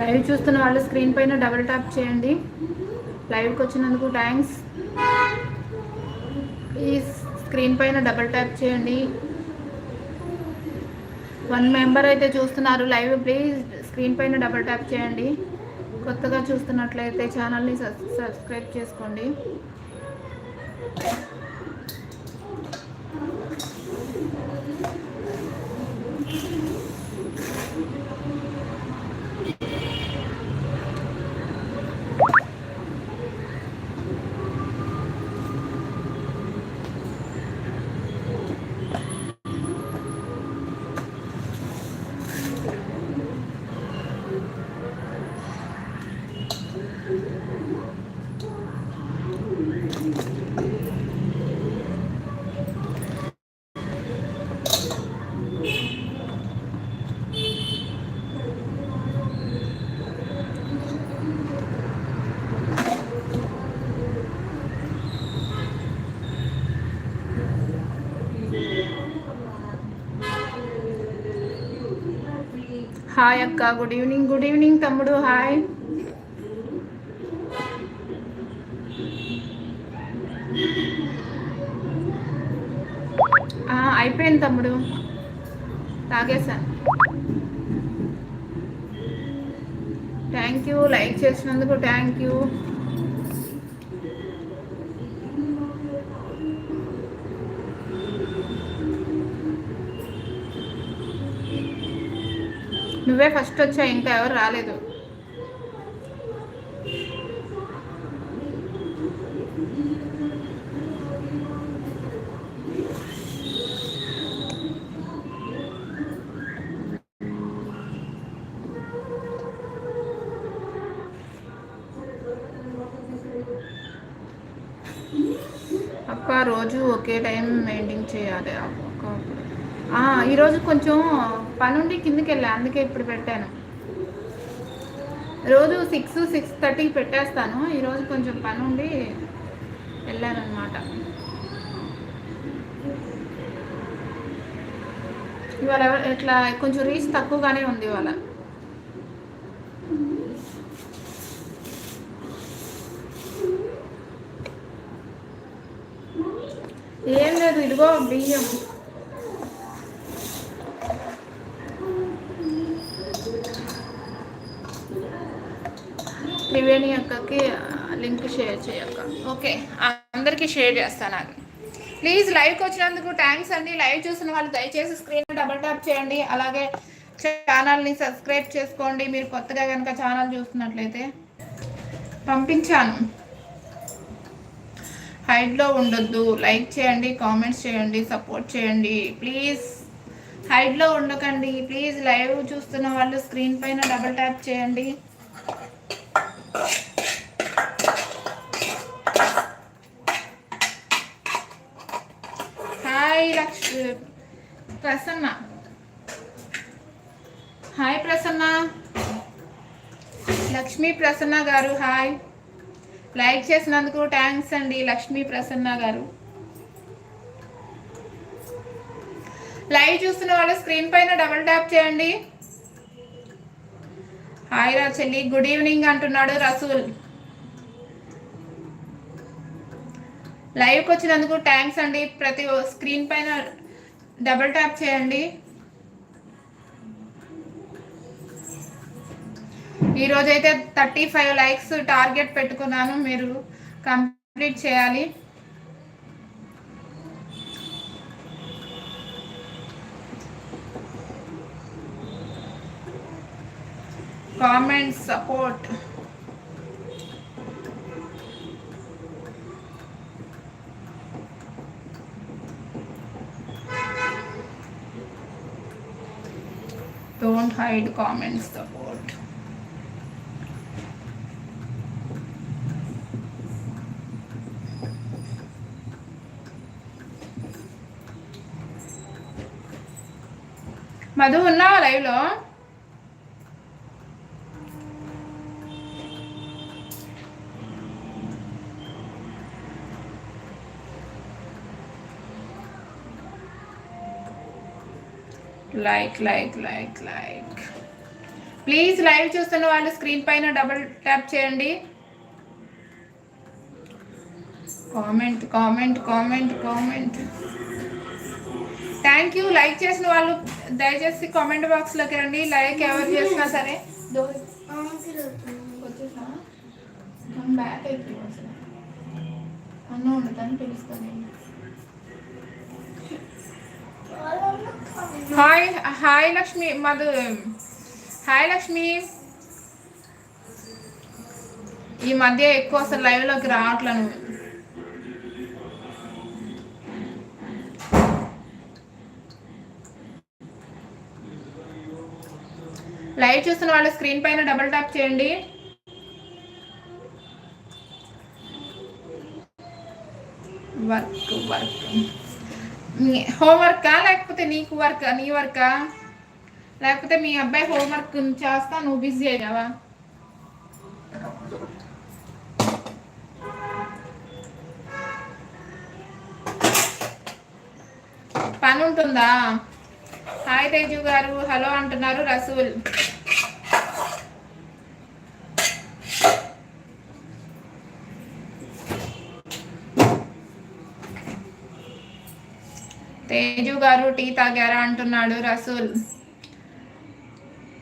Live చూస్తున్న వాళ్ళు screen పైన డబుల్ ట్యాప్ చేయండి. లైవ్కి వచ్చినందుకు థ్యాంక్స్. ప్లీజ్ స్క్రీన్ పైన డబుల్ ట్యాప్ చేయండి. వన్ మెంబర్ అయితే చూస్తున్నారు లైవ్ ప్లీజ్ స్క్రీన్ పైన డబుల్ ట్యాప్ చేయండి. కొత్తగా చూస్తున్నట్లయితే ఛానల్ని సబ్స్క్రైబ్ చేసుకోండి. హాయ్ అక్క గుడ్ ఈవినింగ్ గుడ్ ఈవినింగ్ తమ్ముడు హాయ్. ఆ, అయిపోయింది తమ్ముడు. తాగేశాను థ్యాంక్ యూ లైక్ చేసినందుకు థ్యాంక్ యూ నువ్వే ఫస్ట్ వచ్చావు ఇంకా ఎవరు రాలేదు. అక్క రోజు ఒకే టైం మెయింటైన్ చేయాలి. అక్క ఈరోజు కొంచెం పనుండి కిందకి వెళ్ళా అందుకే ఇప్పుడు పెట్టాను. రోజు సిక్స్ సిక్స్ థర్టీకి పెట్టేస్తాను. ఈరోజు కొంచెం పని ఉండి ఇవాళ ఇట్లా కొంచెం రీచ్ తక్కువగానే ఉంది ఇవాళ. ఏం లేదు ఇదిగో బియ్యం. త్రివేణి అక్కకి లింక్ షేర్ చేయక్క. ఓకే అందరికీ షేర్ చేస్తాను అది ప్లీజ్ లైవ్కి వచ్చినందుకు థ్యాంక్స్ అండి. లైవ్ చూసిన వాళ్ళు దయచేసి స్క్రీన్ డబల్ ట్యాప్ చేయండి. అలాగే ఛానల్ని సబ్స్క్రైబ్ చేసుకోండి. మీరు కొత్తగా కనుక ఛానల్ చూస్తున్నట్లయితే పంపించాను. హైడ్లో ఉండొద్దు. లైక్ చేయండి కామెంట్స్ చేయండి సపోర్ట్ చేయండి. ప్లీజ్ హైడ్లో ఉండకండి. ప్లీజ్ లైవ్ చూస్తున్న వాళ్ళు స్క్రీన్ పైన డబల్ ట్యాప్ చేయండి. Hi Laksh Prasanna hi Prasanna Lakshmi Prasanna garu hi like చేసినందుకు థ్యాంక్స్ అండి లక్ష్మీ ప్రసన్న గారు. లైవ్ చూస్తున్న వాళ్ళు స్క్రీన్ పైన డబుల్ ట్యాప్ చేయండి. హాయ్ రా చెల్లి గుడ్ ఈవినింగ్ అంటున్నాడు రసూల్. లైవ్కి వచ్చినందుకు థ్యాంక్స్ అండి. ప్రతి స్క్రీన్ పైన డబుల్ ట్యాప్ చేయండి. ఈరోజైతే థర్టీ ఫైవ్ లైక్స్ టార్గెట్ పెట్టుకున్నాను. మీరు కంప్లీట్ చేయాలి. comment support don't hide comment support Madhu ఉన్నావా live like like like like please live చూస్తున్న వాళ్ళు స్క్రీన్ పైన డబుల్ ట్యాప్ చేయండి comment comment comment comment thank you like చేసిన వాళ్ళు దయచేసి కామెంట్ బాక్స్లోకి రండి లైక్ ఎవరు చేసినా సరే బ్యాక్ అయిపోయింది అన్న ఉండదని పిలుస్తాను hi hi Lakshmi Madhu hi Lakshmi ఈ మధ్య ఎక్కువ అసలు లైవ్లోకి రావట్లను లైవ్ చూస్తున్న వాళ్ళ స్క్రీన్ పైన డబుల్ ట్యాప్ చేయండి. వర్క్ వర్క్ హోంవర్కా లేకపోతే నీకు వర్క్ నీ వర్కా? లేకపోతే మీ అబ్బాయి హోంవర్క్ చేస్తా నువ్వు బిజీ అయ్యావా? పని ఉంటుందా హాయ్ తేజు గారు హలో అంటున్నారు రసూల్. తేజు గారు టీ తాగారా అంటున్నాడు రసూల్.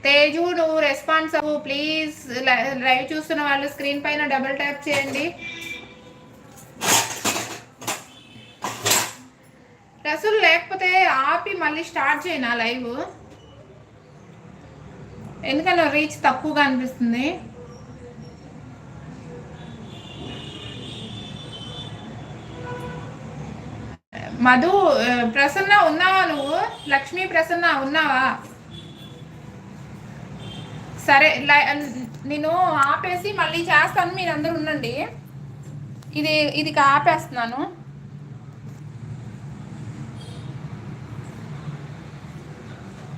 తేజు నువ్వు రెస్పాన్స్ అవ్వు ప్లీజ్ లైవ్ చూస్తున్న వాళ్ళు స్క్రీన్ పైన డబుల్ ట్యాప్ చేయండి. రసూల్ లేకపోతే ఆపి మళ్ళీ స్టార్ట్ చేయనా లైవ్? ఎందుకన్నా రీచ్ తక్కువగా అనిపిస్తుంది? మధు ప్రసన్న ఉన్నావా నువ్వు? లక్ష్మీ ప్రసన్న ఉన్నావా? సరే నేను ఆపేసి మళ్ళీ చేస్తాను మీరు అందరు ఉండండి. ఇది ఇది ఆపేస్తున్నాను.